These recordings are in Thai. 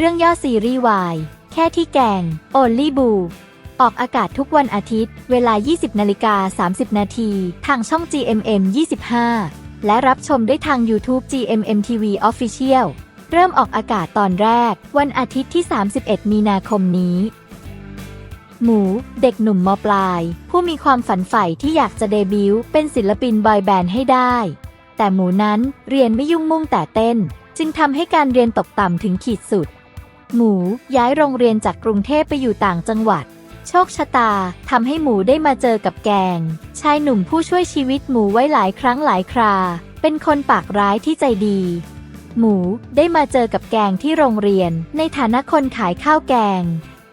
เรื่องย่อซีรีส์วายแค่ที่แกง Only Boo ออกอากาศทุกวันอาทิตย์ เวลา 20นาฬิกา30 นาทีทางช่อง GMM 25 และรับชมได้ทาง YouTube GMM TV Official เริ่มออกอากาศตอนแรก วันอาทิตย์ที่ 31 มีนาคมนี้ หมู เด็กหนุ่มมปลาย ผู้มีความฝันใฝ่ที่อยากจะเดบิวต์เป็นศิลปินบอยแบนด์ให้ได้ แต่หมูนั้นเรียนไม่ยุ่งมุ่งแต่เต้น จึงทำให้การเรียนตกต่ำถึงขีดสุด หมูย้ายโรงเรียนจากกรุงเทพไปอยู่ต่างจังหวัด โชคชะตาทำให้หมูได้มาเจอกับแกง ชายหนุ่มผู้ช่วยชีวิตหมูไว้หลายครั้งหลายครา เป็นคนปากร้ายที่ใจดี หมูได้มาเจอกับแกงที่โรงเรียน ในฐานะคนขายข้าวแกง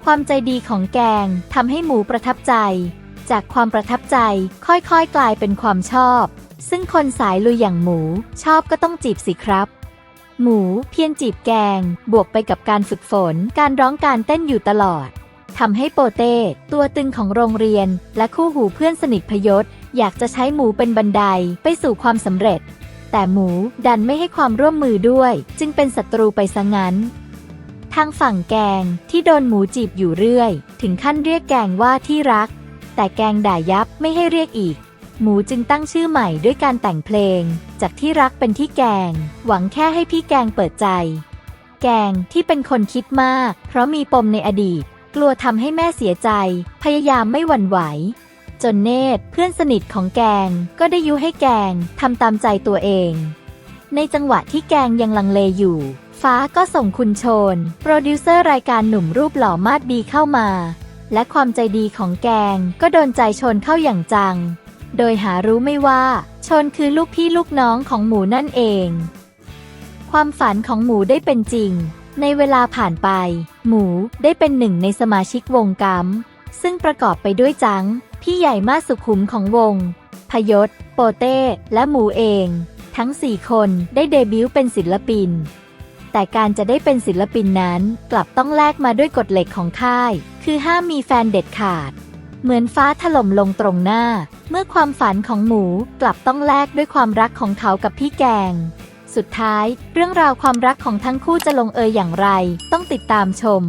ความใจดีของแกงทำให้หมูประทับใจ จากความประทับใจค่อยๆกลายเป็นความชอบ ซึ่งคนสายลุยอย่างหมูชอบก็ต้องจีบสิครับ หมูเพียรจีบแกง บวกไปกับการฝึกฝน การร้องการเต้นอยู่ตลอดทำให้โปเต้ตัวตึงของโรงเรียน และคู่หูเพื่อนสนิทพยศ อยากจะใช้หมูเป็นบันไดไปสู่ความสำเร็จ แต่หมูดันไม่ให้ความร่วมมือด้วย จึงเป็นศัตรูไปซะงั้น ทางฝั่งแกงที่โดนหมูจีบอยู่เรื่อย ถึงขั้นเรียกแกงว่าที่รัก แต่แกงด่ายับไม่ให้เรียกอีก หมูจึงตั้งชื่อใหม่ด้วยการแต่งเพลง จากที่รักเป็นที่แกง หวังแค่ให้พี่แกงเปิดใจ แกงที่เป็นคนคิดมาก เพราะมีปมในอดีต กลัวทำให้แม่เสียใจ พยายามไม่หวั่นไหว จนเนตรเพื่อนสนิทของแกงก็ได้ยุให้แกงทำตามใจตัวเอง ในจังหวะที่แกงยังลังเลอยู่ ฟ้าก็ส่งคุณโชน โปรดิวเซอร์รายการหนุ่มรูปหล่อมาดดีเข้ามา และความใจดีของแกงก็โดนใจชนเข้าอย่างจัง โดยหารู้ไม่ว่า ชนคือลูกพี่ลูกน้องของหมูนั่นเอง ความฝันของหมูได้เป็นจริง ในเวลาผ่านไป หมูได้เป็นหนึ่งในสมาชิกวงกัมซึ่งประกอบไปด้วยจัง พี่ใหญ่มาสุขุมของวง พยศ โปเต้ และหมูเอง ทั้ง4คนได้เดบิวต์เป็นศิลปิน แต่การจะได้เป็นศิลปินนั้นกลับต้องแลกมาด้วยกฎเหล็กของค่าย คือห้ามมีแฟนเด็ดขาด เหมือนฟ้าถล่มลงตรงหน้า เมื่อความฝันของหมูกลับต้องแลกด้วยความรักของเขากับพี่แกง สุดท้าย เรื่องราวความรักของทั้งคู่จะลงเอยอย่างไร ต้องติดตามชม